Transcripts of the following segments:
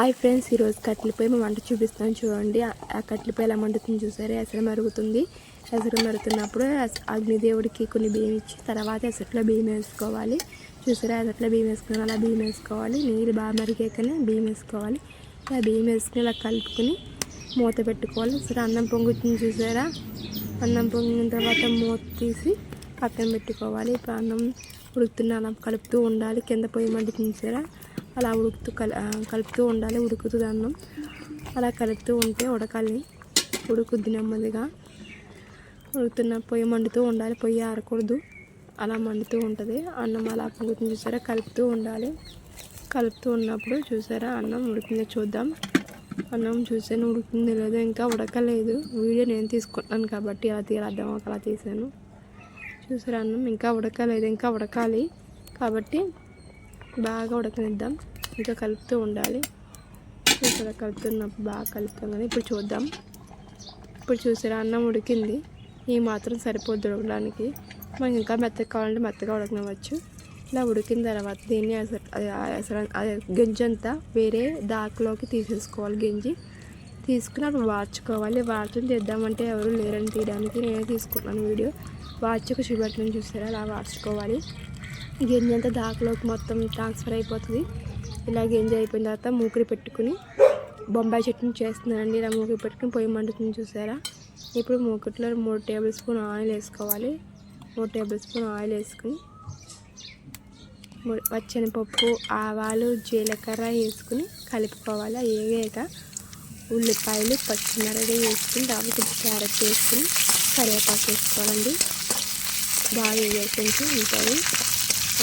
Hi friends ఈరోజు కట్లపై మేము వంట చూపిస్తాను. చూడండి ఆ- కట్లపై ఎలా మండుతుంది చూసారా? ఎసరు మరుగుతుంది. ఎసరు మరుగుతున్నప్పుడు అగ్నిదేవుడికి కొన్ని బియ్యం ఇచ్చి తర్వాత ఎసట్లో బియ్యం వేసుకోవాలి. చూసారా? ఎసట్లో బియ్యం వేసుకుని అలా బియ్యం వేసుకోవాలి. నీళ్ళు బాగా మరిగాకనే బియ్యం వేసుకోవాలి. ఇలా బియ్యం వేసుకుని ఇలా కలుపుకొని మూత పెట్టుకోవాలి. సరే అన్నం పొంగుతుంది చూసారా? అన్నం పొంగిన తర్వాత మూత తీసి పక్కన పెట్టుకోవాలి. ఇప్పుడు అన్నం ఉడుకుతున్న అలా కలుపుతూ ఉండాలి. కింద పొయ్యి మండుతుంది చూసారా? అలా ఉడుకుతూ కల కలుపుతూ ఉండాలి ఉడుకుతుంది అన్నం అలా కలుపుతూ ఉంటే ఉడకాలి. ఉడుకుద్ది నెమ్మదిగా. ఉడుకుతున్న పొయ్యి మండుతూ ఉండాలి. పొయ్యి ఆరకూడదు. అలా మండుతూ ఉంటుంది. అన్నం అలా పొంగుతుంది చూసారా? కలుపుతూ ఉండాలి. కలుపుతూ ఉన్నప్పుడు చూసారా? అన్నం ఉడికిందో చూద్దాం. అన్నం చూసాను ఉడుకుతుందో లేదో ఇంకా ఉడకలేదు. వీడియో నేను తీసుకుంటున్నాను కాబట్టి అలా తీయాలి అర్థం అలా తీసాను. చూసారా? అన్నం ఇంకా ఉడకలేదు. ఇంకా ఉడకాలి. కాబట్టి బాగా ఉడకనిద్దాం. ఇంకా కలుపుతూ ఉండాలి. ఇక్కడ కలుపుతున్నప్పుడు బాగా కలుపుతాం. కదా ఇప్పుడు చూద్దాం. ఇప్పుడు చూసారా అన్నం ఉడికింది. ఈ మాత్రం సరిపోద్ది ఉడకడానికి. మనకి ఇంకా మెత్తగా కావాలంటే మెత్తగా ఉడకనివ్వచ్చు. ఇలా ఉడికిన తర్వాత దీన్ని అసలు అసలు అదే అంతా వేరే దాకలోకి తీసేసుకోవాలి గింజి. తీసుకుని అప్పుడు వార్చుకోవాలి. వార్చుని తీద్దామంటే ఎవరు లేరని తీయడానికి. నేనే తీసుకున్నాను వీడియో. వార్చుకు చూపెట్టడం చూసారా? అలా వార్చుకోవాలి. గింజ అంతా దాకలోకి మొత్తం ట్రాన్స్ఫర్ అయిపోతుంది. ఇలా గింజ అయిపోయిన తర్వాత మూకుడి పెట్టుకుని బొంబాయి చట్నీ చేస్తున్నానండి. ఇలా మూకుడి పెట్టుకుని పొయ్యి మండుతుంది చూసారా? ఇప్పుడు మూకుట్లో మూడు టేబుల్ స్పూన్ ఆయిల్ వేసుకోవాలి. మూడు టేబుల్ స్పూన్ ఆయిల్ వేసుకుని ము- ఆవాలు జీలకర్ర వేసుకుని కలుపుకోవాలి. అవి ఉల్లిపాయలు పచ్చిమిరపకాయ వేసుకుని దాని క్యారెట్ వేసుకుని కరివేపాకు వేసుకోవాలండి. బాగా వేయాలి ఉంటాయి.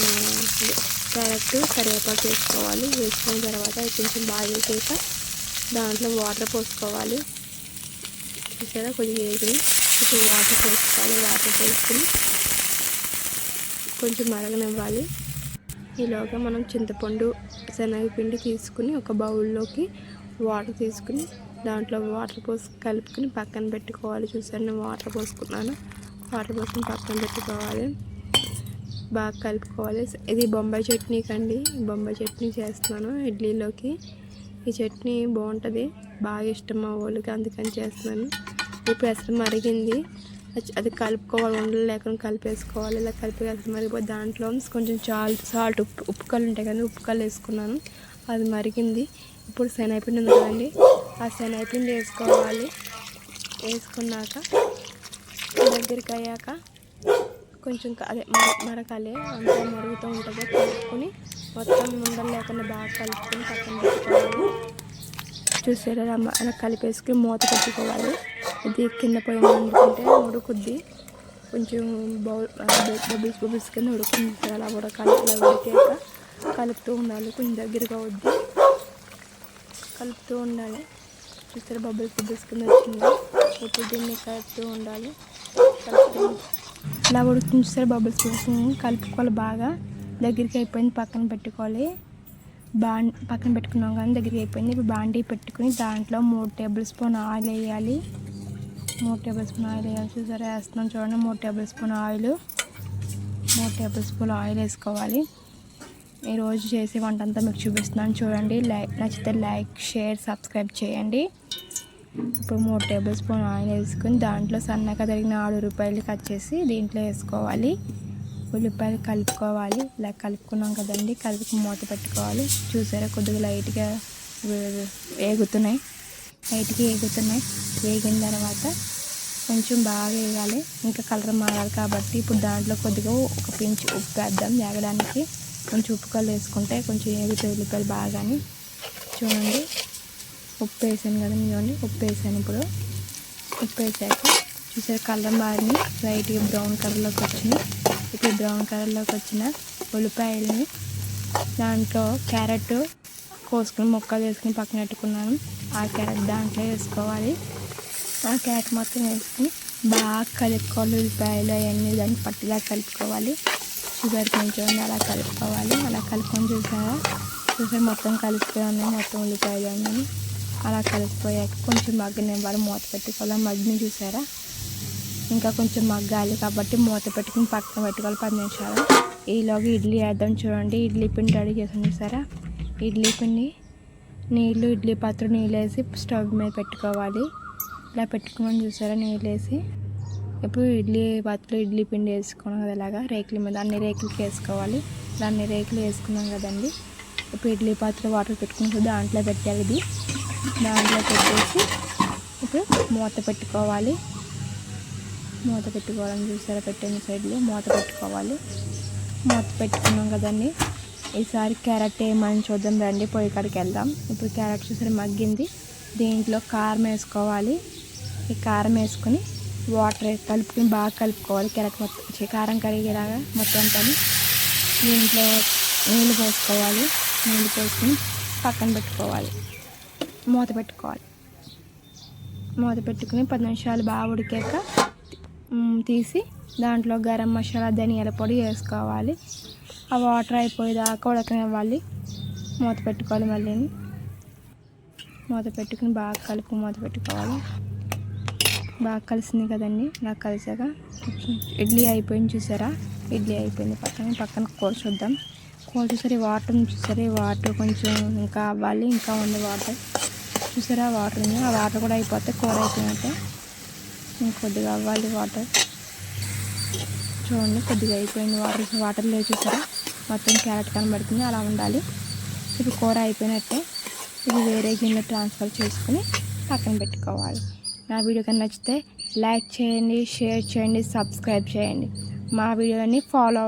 క్యారెట్ కరివేపాకు వేసుకోవాలి. వేసుకున్న తర్వాత కొంచెం బాగా వేసాక దాంట్లో వాటర్ పోసుకోవాలి. చూసారా? కొంచెం వేసి కొంచెం వాటర్ పోసుకోవాలి. వాటర్ పోసుకుని కొంచెం మరగనివ్వాలి. ఈలోగా మనం చింతపండు శనగపిండి తీసుకుని ఒక బౌల్లోకి వాటర్ తీసుకుని దాంట్లో వాటర్ పోసి కలుపుకుని పక్కన పెట్టుకోవాలి. చూసాను నేను వాటర్ పోసుకున్నాను. వాటర్ పోసుకుని పక్కన పెట్టుకోవాలి. బాగా కలుపుకోవాలి. ఇది బొంబాయి చట్నీ కండి. బొంబాయి చట్నీ చేస్తున్నాను ఇడ్లీలోకి. ఈ చట్నీ బాగుంటుంది. బాగా ఇష్టం మా వాళ్ళకి అందుకని చేస్తున్నాను. ఇప్పుడు అసలు మరిగింది. అది- కలుపుకోవాలి. ఉండలు లేకుండా కలిపేసుకోవాలి. ఇలా కలిపి అసలు మరిగిపోయి దాంట్లో కొంచెం సాల్ట్ సాల్ట్ ఉప్పు ఉప్పు కళ్ళు ఉంటాయి కానీ ఉప్పు కళ్ళు వేసుకున్నాను. అది మరిగింది. ఇప్పుడు శనగపిండి ఉంది కదండి ఆ శనగపిండి వేసుకోవాలి. వేసుకున్నాక దగ్గరికి అయ్యాక కొంచెం అదే మరకాలి అంతా మరుగుతూ ఉంటుంది. కలుపుకొని మొత్తం ముందర లేకుండా బాగా కలుపుకొని పక్కన పెట్టుకోవాలి. చూసారా? అలా కలిపేసుకుని మూత పెట్టుకోవాలి. ఇది కింద పోయి వండుకుంటే ఉడుకుద్ది. కొంచెం బౌల్ బబుల్స్ బబుల్స్ కింద ఉడుకుంది అలా ఉడకాలి అలా ఉడికాక కలుపుతూ ఉండాలి. కొంచెం దగ్గరగా వద్దు కలుపుతూ ఉండాలి. చూసారా? బబుల్స్ బబుల్స్ కింద వచ్చింది. ఇప్పుడు దీన్ని కలుపుతూ ఉండాలి. కలుపుతూ ఇలా ఉడుకుతుంది బబుల్స్ బబుల్స్ కలుపుకోవాలి బాగా. దగ్గరికి అయిపోయింది పక్కన పెట్టుకోవాలి. బాండ్ పక్కన పెట్టుకున్నాం కానీ దగ్గరికి అయిపోయింది. ఇప్పుడు బాండీ పెట్టుకుని దాంట్లో మూడు టేబుల్ స్పూన్ ఆయిల్ వేయాలి. మూడు టేబుల్ స్పూన్ ఆయిల్ వేయాలి. చూసారా వేస్తున్నాం చూడండి మూడు టేబుల్ స్పూన్ ఆయిల్. మూడు టేబుల్ స్పూన్ ఆయిల్ వేసుకోవాలి. ఈరోజు చేసే వంట అంతా మీకు చూపిస్తున్నాను. చూడండి లైక్ నచ్చితే లైక్ షేర్ సబ్స్క్రైబ్ చేయండి. ఇప్పుడు మూడు టేబుల్ స్పూన్ ఆయిల్ వేసుకుని దాంట్లో సన్నగా తరిగిన ఆరు రూపాయలు కట్ చేసి దీంట్లో వేసుకోవాలి. ఉల్లిపాయలు కలుపుకోవాలి. ఇలా కలుపుకున్నాం కదండి కలిపి మూత పెట్టుకోవాలి. చూసారా కొద్దిగా లైట్గా వేగుతున్నాయి. లైట్గా వేగుతున్నాయి. వేగిన తర్వాత కొంచెం బాగా వేగాలి. ఇంకా కలర్ మారాలి కాబట్టి ఇప్పుడు దాంట్లో కొద్దిగా ఒక పించి ఉప్పు వేద్దాం. వేగడానికి కొంచెం ఉప్పు కళ్ళు వేసుకుంటే కొంచెం వేగుతాయి ఉల్లిపాయలు బాగాని. చూడండి. ఉప్పు వేసాను కదా చూడండి ఉప్పు వేసాను ఇప్పుడు. ఉప్పు వేసాక చూసారు కలర్ మారిని లైట్గా బ్రౌన్ కలర్లోకి వచ్చింది. ఇప్పుడు బ్రౌన్ కలర్లోకి వచ్చిన ఉల్లిపాయలని దాంట్లో క్యారెట్ కోసుకుని ముక్కలు వేసుకుని పక్కన పెట్టుకున్నాను. ఆ క్యారెట్ దాంట్లో వేసుకోవాలి. ఆ క్యారెట్ మొత్తం వేసుకుని బాగా కలుపుకోవాలి ఉల్లిపాయలు అవన్నీ దాన్ని పట్టిలా కలుపుకోవాలి. షుగర్ కొంచెం అలా కలుపుకోవాలి. అలా కలుపుకొని చూసారా? చూసారు మొత్తం కలిసిపోయి ఉన్నాయి మొత్తం ఉల్లిపాయలు అన్నీ. అలా కలిసిపోయాక కొంచెం మగ్గనివ్వాలి మూత పెట్టుకోవాలి. మగ్గిని చూసారా? ఇంకా కొంచెం మగ్గాలి కాబట్టి మూత పెట్టుకుని పక్కన పెట్టుకోవాలి. పది నిమిషాలు. ఈలోగా ఇడ్లీ వేద్దాం చూడండి. ఇడ్లీ పిండి రెడీ చేసాం చూసారా? ఇడ్లీ పిండి నీళ్ళు ఇడ్లీ పాత్ర నీళ్ళు వేసి స్టవ్ మీద పెట్టుకోవాలి. ఇలా పెట్టుకోమని చూసారా? నీళ్ళు వేసి ఇప్పుడు ఇడ్లీ పాత్రలో ఇడ్లీ పిండి వేసుకున్నాం కదా ఇలాగా? రేకుల మీద అన్ని రేకులకి వేసుకోవాలి. దాన్ని రేకులు వేసుకున్నాం కదండి. ఇప్పుడు ఇడ్లీ పాత్ర వాటర్ పెట్టుకుని దాంట్లో పెట్టాలి ఇది. దాంట్లో పెట్టేసి ఇప్పుడు మూత పెట్టుకోవాలి. మూత పెట్టుకోవాలని చూసారా? పెట్టిన సైడ్లో మూత పెట్టుకోవాలి. మూత పెట్టుకున్నాం కదండి. ఈసారి క్యారెట్ ఏమని చూద్దాం రండి. పొయ్యి కాడికి వెళ్దాం. ఇప్పుడు క్యారెట్ చూసారి? మగ్గింది. దీంట్లో కారం వేసుకోవాలి. ఈ కారం వేసుకొని వాటర్ వేసి కలుపుకొని బాగా కలుపుకోవాలి. క్యారెట్ మొత్తం కారం కరిగేలాగా మొత్తం పని దీంట్లో నీళ్ళు పోసుకోవాలి. నీళ్ళు పోసుకొని పక్కన పెట్టుకోవాలి. మూత పెట్టుకోవాలి. మూత పెట్టుకుని పది నిమిషాలు బాగా ఉడికాక తీసి దాంట్లో గరం మసాలా ధనియాల పొడి వేసుకోవాలి. ఆ వాటర్ అయిపోయేదాకా ఉడకనివ్వాలి. మూత పెట్టుకోవాలి మళ్ళీ. మూత పెట్టుకుని బాగా కలుపు మూత పెట్టుకోవాలి. బాగా కలిసింది కదండి నాకు కలిసాక. ఇడ్లీ అయిపోయింది చూసారా? ఇడ్లీ అయిపోయింది పక్కన పక్కన కూర చూద్దాం. కూర చూసారు? వాటర్ ఉంది వాటర్ కొంచెం ఇంకా అవ్వాలి ఇంకా ఉంది వాటర్. చూసారా? వాటర్ ఉంది. ఆ వాటర్ కూడా అయిపోతే కూర అయిపోయినట్టే. ఇంకొద్దిగా అవ్వాలి వాటర్. చూడండి కొద్దిగా అయిపోయింది వాటర్. వాటర్ లేదు చూసారా మొత్తం క్యారెట్ కనబడుతుంది. అలా ఉండాలి. ఇప్పుడు కూర అయిపోయినట్టే. ఇది వేరే గిన్నె ట్రాన్స్ఫర్ చేసుకుని పక్కన పెట్టుకోవాలి. నా వీడియో కన్నా నచ్చితే లైక్ చేయండి షేర్ చేయండి సబ్స్క్రైబ్ చేయండి. మా వీడియోని ఫాలో